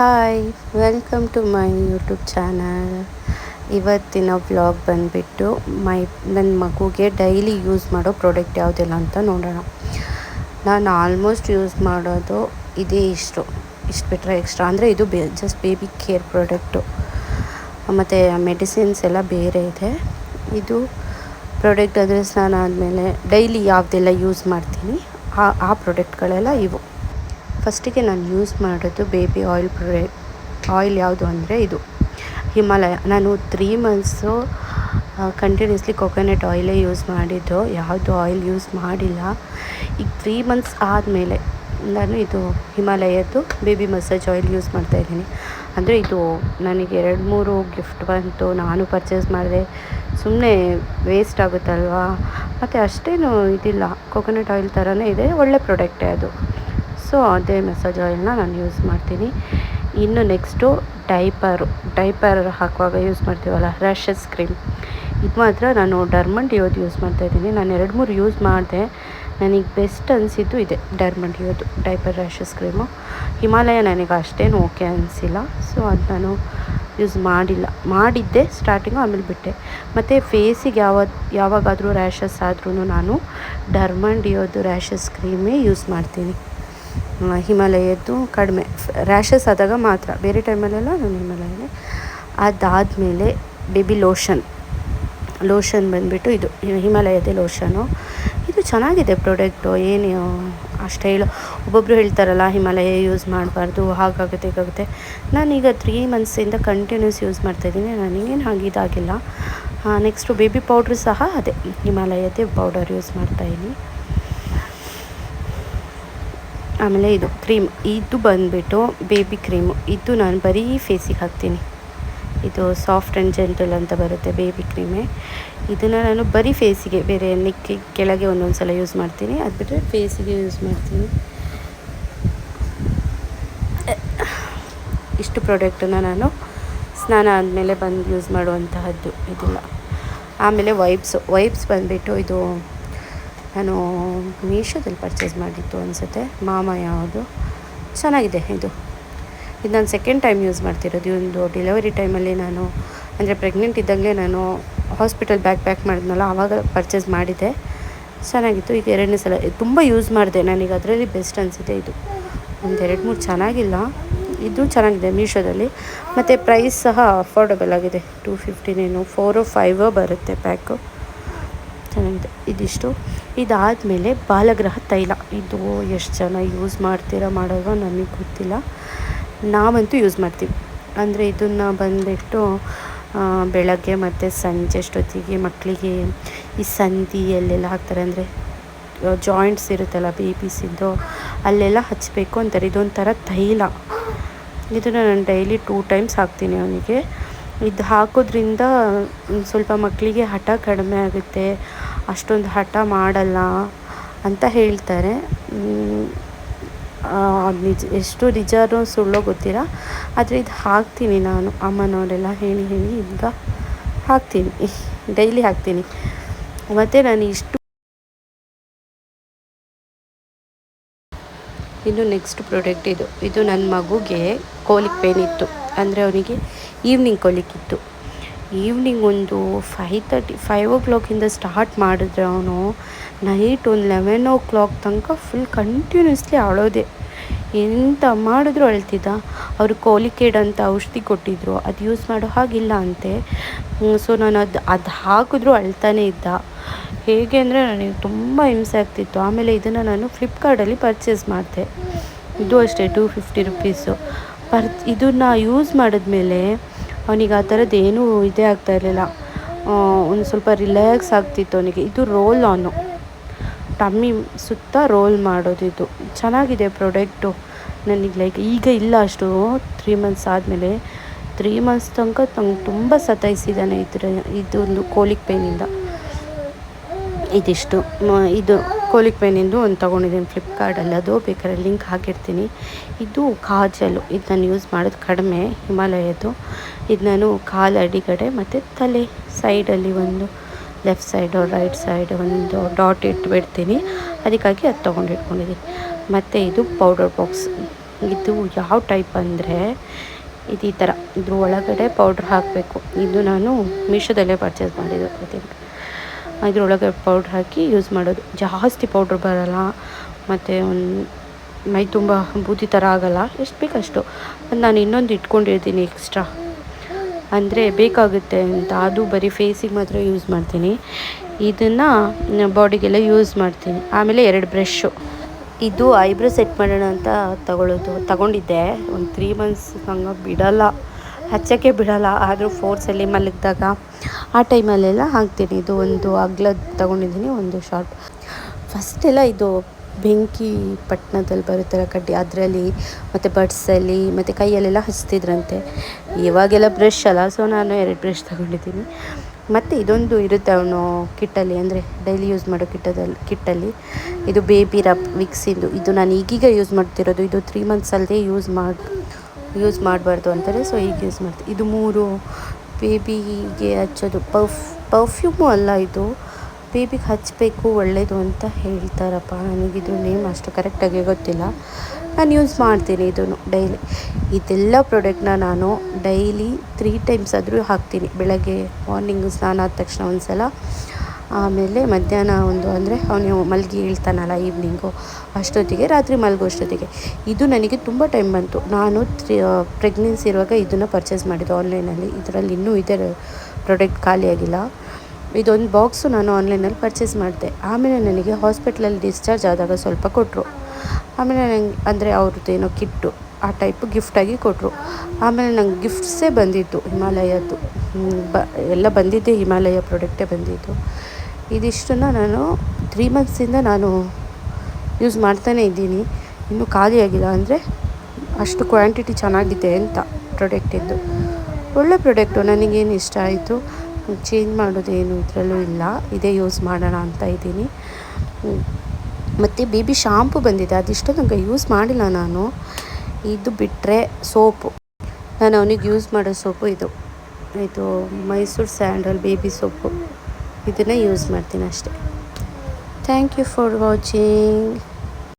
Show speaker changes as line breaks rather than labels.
Hi welcome to my YouTube channel ಇವತ್ತಿನ vlog ಬಂದುಬಿಟ್ಟು my ನನ್ನ ಮಗುಗೆ ಡೈಲಿ ಯೂಸ್ ಮಾಡೋ ಪ್ರಾಡಕ್ಟ್ ಯಾವುದಿಲ್ಲ ಅಂತ ನೋಡೋಣ. ನಾನು ಆಲ್ಮೋಸ್ಟ್ ಯೂಸ್ ಮಾಡೋದು ಇದೇ ಇಷ್ಟು. ಇಷ್ಟು ಬಿಟ್ಟರೆ ಎಕ್ಸ್ಟ್ರಾ ಅಂದರೆ ಇದು ಬೇ ಜಸ್ಟ್ ಬೇಬಿ ಕೇರ್ ಪ್ರಾಡಕ್ಟು ಮತ್ತು ಮೆಡಿಸಿನ್ಸ್ ಎಲ್ಲ ಬೇರೆ ಇದೆ. ಇದು ಪ್ರಾಡಕ್ಟ್ ಅಂದರೆ ಸ್ನಾನ ಆದಮೇಲೆ ಡೈಲಿ ಯಾವುದೆಲ್ಲ ಯೂಸ್ ಮಾಡ್ತೀನಿ, ಆ ಆ ಪ್ರಾಡಕ್ಟ್ಗಳೆಲ್ಲ ಇವು. ಫಸ್ಟಿಗೆ ನಾನು ಯೂಸ್ ಮಾಡೋದು ಬೇಬಿ ಆಯಿಲ್ ಪ್ರೊಡೆ ಆಯಿಲ್ ಯಾವುದು ಅಂದರೆ ಇದು. ಹಿಮಾಲಯ, ನಾನು ತ್ರೀ ಮಂತ್ಸು ಕಂಟಿನ್ಯೂಸ್ಲಿ ಕೊಕೊನೆಟ್ ಆಯಿಲೇ ಯೂಸ್ ಮಾಡಿದ್ದು. ಯಾವುದು ಆಯಿಲ್ ಯೂಸ್ ಮಾಡಿಲ್ಲ. ಈಗ ತ್ರೀ ಮಂತ್ಸ್ ಆದಮೇಲೆ ನಾನು ಇದು ಹಿಮಾಲಯದ್ದು ಬೇಬಿ ಮಸಾಜ್ ಆಯಿಲ್ ಯೂಸ್ ಮಾಡ್ತಾಯಿದ್ದೀನಿ ಅಂದರೆ ಇದು ನನಗೆ ಎರಡು ಮೂರು ಗಿಫ್ಟ್ ಬಂತು, ನಾನು ಪರ್ಚೇಸ್ ಮಾಡಿದೆ. ಸುಮ್ಮನೆ ವೇಸ್ಟ್ ಆಗುತ್ತಲ್ವಾ? ಮತ್ತು ಅಷ್ಟೇನು ಇದಿಲ್ಲ. ಕೊಕೊನಟ್ ಆಯಿಲ್ ಥರನೇ ಇದೆ, ಒಳ್ಳೆ ಪ್ರಾಡಕ್ಟೇ ಅದು. ಸೊ ಅದೇ ಮಸಾಜ್ ಆಯಿಲ್ನ ನಾನು ಯೂಸ್ ಮಾಡ್ತೀನಿ. ಇನ್ನು ನೆಕ್ಸ್ಟು ಡೈಪರು ಡೈಪರ್ ಹಾಕುವಾಗ ಯೂಸ್ ಮಾಡ್ತೀವಲ್ಲ ರ್ಯಾಷಸ್ ಕ್ರೀಮ್ ಇದು ಮಾತ್ರ ನಾನು ಡರ್ಮಂಡ್ ಯೋದು ಯೂಸ್ ಮಾಡ್ತಾಯಿದ್ದೀನಿ ನಾನು ಎರಡು ಮೂರು ಯೂಸ್ ಮಾಡಿದೆ. ನನಗೆ ಬೆಸ್ಟ್ ಅನಿಸಿದ್ದು ಇದೆ ಡರ್ಮಂಡ್ ಡರ್ಮಂಡಿಯೋದು ಡೈಪರ್ ರ್ಯಾಷಸ್ ಕ್ರೀಮು ಹಿಮಾಲಯ ನನಗೆ ಅಷ್ಟೇನು ಓಕೆ ಅನಿಸಿಲ್ಲ. ಸೊ ಅದು ನಾನು ಯೂಸ್ ಮಾಡಿಲ್ಲ. ಮಾಡಿದ್ದೆ ಸ್ಟಾರ್ಟಿಂಗು ಆಮೇಲೆ ಬಿಟ್ಟೆ. ಮತ್ತು ಫೇಸಿಗೆ ಯಾವ, ಯಾವಾಗಾದರೂ ರ್ಯಾಷಸ್ ಆದ್ರೂ ನಾನು ಡರ್ಮಂಡ್ ಯೋದು ರ್ಯಾಷಸ್ ಕ್ರೀಮೇ ಯೂಸ್ ಮಾಡ್ತೀನಿ. ಹಿಮಾಲಯದ್ದು ಕಡಿಮೆ. ರ್ಯಾಷಸ್ ಆದಾಗ ಮಾತ್ರ. ಬೇರೆ ಟೈಮಲ್ಲೆಲ್ಲ ನಾನು ಹಿಮಾಲಯನೇ. ಅದಾದಮೇಲೆ ಬೇಬಿ ಲೋಷನ್ ಲೋಷನ್ ಬಂದುಬಿಟ್ಟು ಇದು ಹಿಮಾಲಯದೇ ಲೋಷನು ಇದು ಚೆನ್ನಾಗಿದೆ ಪ್ರಾಡಕ್ಟು ಏನು ಅಷ್ಟೇ ಹೇಳೋ. ಒಬ್ಬೊಬ್ಬರು ಹೇಳ್ತಾರಲ್ಲ, ಹಿಮಾಲಯ ಯೂಸ್ ಮಾಡಬಾರ್ದು, ಹಾಗಾಗುತ್ತೆ ಹೀಗಾಗುತ್ತೆ ನಾನೀಗ ತ್ರೀ ಮಂತ್ಸಿಂದ ಕಂಟಿನ್ಯೂಸ್ ಯೂಸ್ ಮಾಡ್ತಾಯಿದ್ದೀನಿ ನನಗೇನು ಹಾಗೆ ಇದಾಗಿಲ್ಲ. ನೆಕ್ಸ್ಟು ಬೇಬಿ ಪೌಡ್ರ್ ಸಹ ಅದೇ. ಹಿಮಾಲಯದೇ ಪೌಡರ್ ಯೂಸ್ ಮಾಡ್ತಾಯಿದ್ದೀನಿ ಆಮೇಲೆ ಇದು ಕ್ರೀಮ್, ಇದು ಬಂದುಬಿಟ್ಟು ಬೇಬಿ ಕ್ರೀಮು. ಇದು ನಾನು ಬರೀ ಫೇಸಿಗೆ ಹಾಕ್ತೀನಿ. ಇದು ಸಾಫ್ಟ್ ಆ್ಯಂಡ್ ಜೆಂಟಲ್ ಅಂತ ಬರುತ್ತೆ ಬೇಬಿ ಕ್ರೀಮೇ. ಇದನ್ನು ನಾನು ಬರೀ ಫೇಸಿಗೆ, ಬೇರೆ ನಿಕ್ಕಿ ಕೆಳಗೆ ಒಂದೊಂದು ಸಲ ಯೂಸ್ ಮಾಡ್ತೀನಿ. ಅದು ಬಿಟ್ಟರೆ ಫೇಸಿಗೆ ಯೂಸ್ ಮಾಡ್ತೀನಿ. ಇಷ್ಟು ಪ್ರಾಡಕ್ಟನ್ನು ನಾನು ಸ್ನಾನ ಆದಮೇಲೆ ಬಂದು ಯೂಸ್ ಮಾಡುವಂತಹದ್ದು ಇದಿಲ್ಲ. ಆಮೇಲೆ ವೈಪ್ಸ್ ವೈಪ್ಸ್ ಬಂದುಬಿಟ್ಟು ಇದು ನಾನು ಮೀಶೋದಲ್ಲಿ ಪರ್ಚೇಸ್ ಮಾಡಿತ್ತು ಅನಿಸುತ್ತೆ. ಮಾಮ ಯಾವುದು? ಚೆನ್ನಾಗಿದೆ ಇದು. ಇದು ನಾನು ಸೆಕೆಂಡ್ ಟೈಮ್ ಯೂಸ್ ಮಾಡ್ತಿರೋದು. ಒಂದು ಡೆಲಿವರಿ ಟೈಮಲ್ಲಿ ನಾನು, ಅಂದರೆ ಪ್ರೆಗ್ನೆಂಟ್ ಇದ್ದಾಗಲೇ ನಾನು ಹಾಸ್ಪಿಟಲ್ ಬ್ಯಾಗ್ ಪ್ಯಾಕ್ ಮಾಡಿದ್ನಲ್ಲ, ಆವಾಗ ಪರ್ಚೇಸ್ ಮಾಡಿದ್ದೆ. ಚೆನ್ನಾಗಿತ್ತು. ಈಗ ಎರಡನೇ ಸಲ ತುಂಬ ಯೂಸ್ ಮಾಡಿದೆ. ನನಗೆ ಅದರಲ್ಲಿ ಬೆಸ್ಟ್ ಅನಿಸಿದೆ ಇದು. ಒಂದು ಎರಡು ಮೂರು ಚೆನ್ನಾಗಿಲ್ಲ. ಇದು ಚೆನ್ನಾಗಿದೆ ಮೀಶೋದಲ್ಲಿ. ಮತ್ತು ಪ್ರೈಸ್ ಸಹ ಅಫೋರ್ಡಬಲ್ ಆಗಿದೆ. ಟೂ ಫಿಫ್ಟಿನೇನು ಫೋರು ಫೈವೋ ಬರುತ್ತೆ ಪ್ಯಾಕು ಚೆನ್ನಾಗಿದೆ ಇದಿಷ್ಟು. ಇದಾದಮೇಲೆ ಬಾಲಗ್ರಹ ತೈಲ. ಇದು ಎಷ್ಟು ಜನ ಯೂಸ್ ಮಾಡ್ತೀರಾ ಮಾಡೋದು ನನಗೆ ಗೊತ್ತಿಲ್ಲ. ನಾವಂತೂ ಯೂಸ್ ಮಾಡ್ತೀವಿ. ಅಂದರೆ ಇದನ್ನು ಬಂದುಬಿಟ್ಟು ಬೆಳಗ್ಗೆ ಮತ್ತು ಸಂಜೆ ಅಷ್ಟೊತ್ತಿಗೆ ಮಕ್ಕಳಿಗೆ ಈ ಸಂಧಿ ಎಲ್ಲೆಲ್ಲ ಹಾಕ್ತಾರೆ. ಅಂದರೆ ಜಾಯಿಂಟ್ಸ್ ಇರುತ್ತಲ್ಲ ಬೇಬೀಸಿದ್ದು ಅಲ್ಲೆಲ್ಲ ಹಚ್ಚಬೇಕು ಅಂತಾರೆ. ಇದೊಂಥರ ತೈಲ. ಇದನ್ನು ನಾನು ಡೈಲಿ ಟೂ ಟೈಮ್ಸ್ ಹಾಕ್ತೀನಿ ಅವನಿಗೆ. ಇದು ಹಾಕೋದ್ರಿಂದ, ಸ್ವಲ್ಪ ಮಕ್ಕಳಿಗೆ ಹಠ ಕಡಿಮೆ ಆಗುತ್ತೆ. ಅಷ್ಟೊಂದು ಹಠ ಮಾಡಲ್ಲ ಅಂತ ಹೇಳ್ತಾರೆ. ನಿಜ, ಎಷ್ಟು ನಿಜನೋ ಸುಳ್ಳೋ ಗೊತ್ತಿಲ್ಲ. ಆದರೆ ಇದು ಹಾಕ್ತೀನಿ ನಾನು, ಅಮ್ಮನವರೆಲ್ಲ ಹೇಳಿ ಹೇಳಿ ಈಗ ಹಾಕ್ತೀನಿ. ಡೈಲಿ ಹಾಕ್ತೀನಿ. ಮತ್ತು ನಾನು ಇಷ್ಟು ಇನ್ನು ನೆಕ್ಸ್ಟ್ ಪ್ರಾಡಕ್ಟ್ ಇದು. ಇದು ನನ್ನ ಮಗುಗೆ ಕೋಲಿಕ್ ಪೇನ್ ಇತ್ತು. ಅಂದರೆ ಅವನಿಗೆ ಈವ್ನಿಂಗ್ ಕೋಲಿಕ್ ಇತ್ತು. ಈವ್ನಿಂಗ್ ಒಂದು ಫೈ ತರ್ಟಿ ಫೈವ್ ಓ ಕ್ಲಾಕಿಂದ ಸ್ಟಾರ್ಟ್ ಮಾಡಿದ್ರೆ ಅವನು ನೈಟ್ ಒಂದು ಲೆವೆನ್ ಓ ಕ್ಲಾಕ್ ತನಕ ಫುಲ್ ಕಂಟಿನ್ಯೂಸ್ಲಿ ಅಳೋದೆ. ಎಂತ ಮಾಡಿದ್ರು ಅಳ್ತಿದ್ದ? ಅವರು ಕೋಲಿಕೇಡ್ ಅಂತ ಔಷಧಿ ಕೊಟ್ಟಿದ್ರು, ಅದು ಯೂಸ್ ಮಾಡೋ ಹಾಗಿಲ್ಲ ಅಂತೆ. ಸೊ ನಾನು ಅದು ಅದು ಹಾಕಿದ್ರು ಅಳ್ತಾನೆ ಇದ್ದ. ಹೇಗೆ ಅಂದರೆ ನನಗೆ ತುಂಬ ಹಿಂಸೆ ಆಗ್ತಿತ್ತು. ಆಮೇಲೆ ಇದನ್ನು ನಾನು ಫ್ಲಿಪ್ಕಾರ್ಟಲ್ಲಿ ಪರ್ಚೇಸ್ ಮಾಡಿದೆ. ಇದು ಅಷ್ಟೇ ಟೂ ಫಿಫ್ಟಿ ರುಪೀಸು ಪರ್, ಇದನ್ನು ಯೂಸ್ ಮಾಡಿದ್ಮೇಲೆ ಅವನಿಗೆ ಆ ಥರದ್ದು ಏನೂ ಇದೇ ಆಗ್ತಾ ಇರಲಿಲ್ಲ. ಒಂದು ಸ್ವಲ್ಪ ರಿಲ್ಯಾಕ್ಸ್ ಆಗ್ತಿತ್ತು ಅವನಿಗೆ. ಇದು ರೋಲ್ ಆನು ಟಮ್ಮಿ ಸುತ್ತ ರೋಲ್ ಮಾಡೋದು ಇದು. ಚೆನ್ನಾಗಿದೆ ಪ್ರಾಡಕ್ಟು ನನಗೆ ಲೈಕ್ ಈಗ ಇಲ್ಲ ಅಷ್ಟು. ತ್ರೀ ಮಂತ್ಸ್ ಆದಮೇಲೆ ತ್ರೀ ಮಂತ್ಸ್ ತನಕ ತಂಗೆ ತುಂಬ ಸತಾಯಿಸಿದ್ದಾನೆ ಇದ್ರ, ಇದೊಂದು ಕೋಲಿಕ್ ಪೇನಿಂದ ಇದಿಷ್ಟು. ಇದು ಕೋಲಿಕ್ ಪೇನಿಂದು ಒಂದು ತೊಗೊಂಡಿದ್ದೀನಿ, ಫ್ಲಿಪ್ಕಾರ್ಟಲ್ಲಿ. ಅದು ಬೇಕಾದ್ರೆ ಲಿಂಕ್ ಹಾಕಿರ್ತೀನಿ. ಇದು ಕಾಜಲು ಇದು ನಾನು ಯೂಸ್ ಮಾಡೋದು ಕಡಿಮೆ, ಹಿಮಾಲಯದ್ದು. ಇದು ನಾನು ಕಾಲು ಅಡಿಗಡೆ ಮತ್ತು ತಲೆ ಸೈಡಲ್ಲಿ ಒಂದು ಲೆಫ್ಟ್ ಸೈಡು ರೈಟ್ ಸೈಡ್ ಒಂದು ಡಾಟ್ ಇಟ್ಬಿಡ್ತೀನಿ. ಅದಕ್ಕಾಗಿ ಅದು ತೊಗೊಂಡು ಇಟ್ಕೊಂಡಿದ್ದೀನಿ. ಮತ್ತು ಇದು ಪೌಡರ್ ಬಾಕ್ಸ್ ಇದು ಯಾವ ಟೈಪ್ ಅಂದರೆ ಇದು ಈ ಥರ ಇದ್ರ ಒಳಗಡೆ ಪೌಡ್ರ್ ಹಾಕಬೇಕು. ಇದು ನಾನು ಮೀಶೋದಲ್ಲೇ ಪರ್ಚೇಸ್ ಮಾಡಿದ್ದು. ಐ ಇದ್ರೊಳಗೆ ಪೌಡ್ರ್ ಹಾಕಿ ಯೂಸ್ ಮಾಡೋದು. ಜಾಸ್ತಿ ಪೌಡ್ರ್ ಬರಲ್ಲ. ಮತ್ತು ಒಂದು ಮೈ ತುಂಬ ಬೂದಿ ಥರ ಆಗೋಲ್ಲ. ಎಷ್ಟು ಬೇಕಷ್ಟು. ನಾನು ಇನ್ನೊಂದು ಇಟ್ಕೊಂಡಿರ್ತೀನಿ ಎಕ್ಸ್ಟ್ರಾ ಅಂದರೆ ಬೇಕಾಗುತ್ತೆ ಅಂತ. ಅದು ಬರೀ ಫೇಸಿಗೆ ಮಾತ್ರ ಯೂಸ್ ಮಾಡ್ತೀನಿ. ಇದನ್ನು ಬಾಡಿಗೆಲ್ಲ ಯೂಸ್ ಮಾಡ್ತೀನಿ. ಆಮೇಲೆ ಎರಡು ಬ್ರಷ್ಷು ಇದು ಐಬ್ರೋ ಸೆಟ್ ಮಾಡೋಣ ಅಂತ ತಗೊಳ್ಳೋದು ತಗೊಂಡಿದ್ದೆ. ಒಂದು ತ್ರೀ ಮಂತ್ಸ್ ಹಂಗೆ ಬಿಡಲ್ಲ. ಹಚ್ಚೋಕ್ಕೆ ಬಿಡಲ್ಲ, ಆದರೂ ಫೋರ್ಸಲ್ಲಿ ಮಲಗಿದಾಗ ಆ ಟೈಮಲ್ಲೆಲ್ಲ ಹಾಕ್ತೀನಿ. ಇದು ಒಂದು ಅಗ್ಲದ್ದು ತಗೊಂಡಿದ್ದೀನಿ, ಒಂದು ಶಾರ್ಟ್ ಫಸ್ಟೆಲ್ಲ ಇದು ಬೆಂಕಿ ಪಟ್ಟಣದಲ್ಲಿ ಬರುತ್ತಲ್ಲ ಕಡ್ಡಿ, ಅದರಲ್ಲಿ ಮತ್ತು ಬಡ್ಸಲ್ಲಿ ಮತ್ತು ಕೈಯಲ್ಲೆಲ್ಲ ಹಚ್ತಿದ್ರಂತೆ. ಇವಾಗೆಲ್ಲ ಬ್ರಷ್ ಅಲ್ಲ ಸೊ ನಾನು ಎರಡು ಬ್ರಷ್ ತಗೊಂಡಿದ್ದೀನಿ. ಮತ್ತು ಇದೊಂದು ಇರುತ್ತೆ ಅವನು ಕಿಟ್ಟಲ್ಲಿ, ಅಂದರೆ ಡೈಲಿ ಯೂಸ್ ಮಾಡೋ ಕಿಟ್ಟದಲ್ಲಿ, ಕಿಟ್ಟಲ್ಲಿ. ಇದು ಬೇಬಿ ರಪ್ ವಿಕ್ಸಿಂದು ಇದು. ನಾನು ಈಗೀಗ ಯೂಸ್ ಮಾಡ್ತಿರೋದು, ಇದು ತ್ರೀ ಮಂತ್ಸ್ ಅಲ್ಲದೆ ಯೂಸ್ ಮಾಡಿ ಯೂಸ್ ಮಾಡಬಾರ್ದು ಅಂತಾರೆ ಸೊ ಈಗ ಯೂಸ್ ಮಾಡ್ತೀವಿ. ಇದು ಮೂರು ಬೇಬಿಗೆ ಹಚ್ಚೋದು, ಪರ್ಫ್, ಪರ್ಫ್ಯೂಮು ಅಲ್ಲ ಇದು. ಬೇಬಿಗೆ ಹಚ್ಚಬೇಕು ಒಳ್ಳೆಯದು ಅಂತ ಹೇಳ್ತಾರಪ್ಪ. ನನಗಿದು ನೇಮ್ ಅಷ್ಟು ಕರೆಕ್ಟಾಗಿ ಗೊತ್ತಿಲ್ಲ. ನಾನು ಯೂಸ್ ಮಾಡ್ತೀನಿ ಇದನ್ನು ಡೈಲಿ. ಇದೆಲ್ಲ ಪ್ರಾಡಕ್ಟ್ನ ನಾನು ಡೈಲಿ ತ್ರೀ ಟೈಮ್ಸ್ ಆದರೂ ಹಾಕ್ತೀನಿ. ಬೆಳಗ್ಗೆ ಮಾರ್ನಿಂಗು ಸ್ನಾನ ಆದ ತಕ್ಷಣ ಒಂದು ಸಲ ಆಮೇಲೆ ಮಧ್ಯಾಹ್ನ ಒಂದು ಅಂದರೆ ಅವನು ಮಲಗಿ ಹೇಳ್ತಾನಲ್ಲ ಈವ್ನಿಂಗು ಅಷ್ಟೊತ್ತಿಗೆ, ರಾತ್ರಿ ಮಲಗೋ ಅಷ್ಟೊತ್ತಿಗೆ. ಇದು ನನಗೆ ತುಂಬ ಟೈಮ್ ಬಂತು. ನಾನು ತ್ರೀ ಪ್ರೆಗ್ನೆನ್ಸಿ ಇರುವಾಗ ಇದನ್ನು ಪರ್ಚೇಸ್ ಮಾಡಿದ್ದು ಆನ್ಲೈನಲ್ಲಿ ಇದರಲ್ಲಿ ಇನ್ನೂ ಇದೆ ಪ್ರಾಡಕ್ಟ್ ಖಾಲಿಯಾಗಿಲ್ಲ ಇದೊಂದು ಬಾಕ್ಸು ನಾನು ಆನ್ಲೈನಲ್ಲಿ ಪರ್ಚೇಸ್ ಮಾಡಿದೆ. ಆಮೇಲೆ ನನಗೆ ಹಾಸ್ಪಿಟ್ಲಲ್ಲಿ ಡಿಸ್ಚಾರ್ಜ್ ಆದಾಗ ಸ್ವಲ್ಪ ಕೊಟ್ಟರು ಆಮೇಲೆ ನಂಗೆ, ಅಂದರೆ ಅವ್ರದ್ದು ಏನೋ ಕಿಟ್ಟು, ಆ ಟೈಪ್ ಗಿಫ್ಟಾಗಿ ಕೊಟ್ಟರು ಆಮೇಲೆ ನಂಗೆ ಗಿಫ್ಟ್ಸೇ ಬಂದಿತ್ತು, ಹಿಮಾಲಯದ್ದು. ಬ, ಎಲ್ಲ ಬಂದಿದ್ದೆ ಹಿಮಾಲಯ ಪ್ರಾಡಕ್ಟೇ ಬಂದಿದ್ದು. ಇದಿಷ್ಟನ್ನು ನಾನು ತ್ರೀ ಮಂತ್ಸಿಂದ ನಾನು ಯೂಸ್ ಮಾಡ್ತಾನೇ ಇದ್ದೀನಿ. ಇನ್ನೂ ಖಾಲಿಯಾಗಿಲ್ಲ ಅಂದರೆ ಅಷ್ಟು ಕ್ವಾಂಟಿಟಿ ಚೆನ್ನಾಗಿದೆ ಅಂತ ಪ್ರಾಡಕ್ಟಿದ್ದು ಒಳ್ಳೆ ಪ್ರಾಡಕ್ಟು ನನಗೇನು ಇಷ್ಟ ಆಯಿತು. ಚೇಂಜ್ ಮಾಡೋದೇನು ಇದರಲ್ಲೂ ಇಲ್ಲ. ಇದೇ ಯೂಸ್ ಮಾಡೋಣ ಅಂತ ಇದ್ದೀನಿ. ಮತ್ತು ಬೇಬಿ ಶಾಂಪು ಬಂದಿದೆ. ಅದಿಷ್ಟು ನನಗೆ ಯೂಸ್ ಮಾಡಿಲ್ಲ ನಾನು. ಇದು ಬಿಟ್ಟರೆ ಸೋಪು. ನಾನು ಅವನಿಗೆ ಯೂಸ್ ಮಾಡೋ ಸೋಪು ಇದು. ಇದು ಮೈಸೂರು ಸ್ಯಾಂಡಲ್ ಬೇಬಿ ಸೋಪು. ಇದನ್ನೇ ಯೂಸ್ ಮಾಡ್ತೀನಿ ಅಷ್ಟೇ. Thank you for watching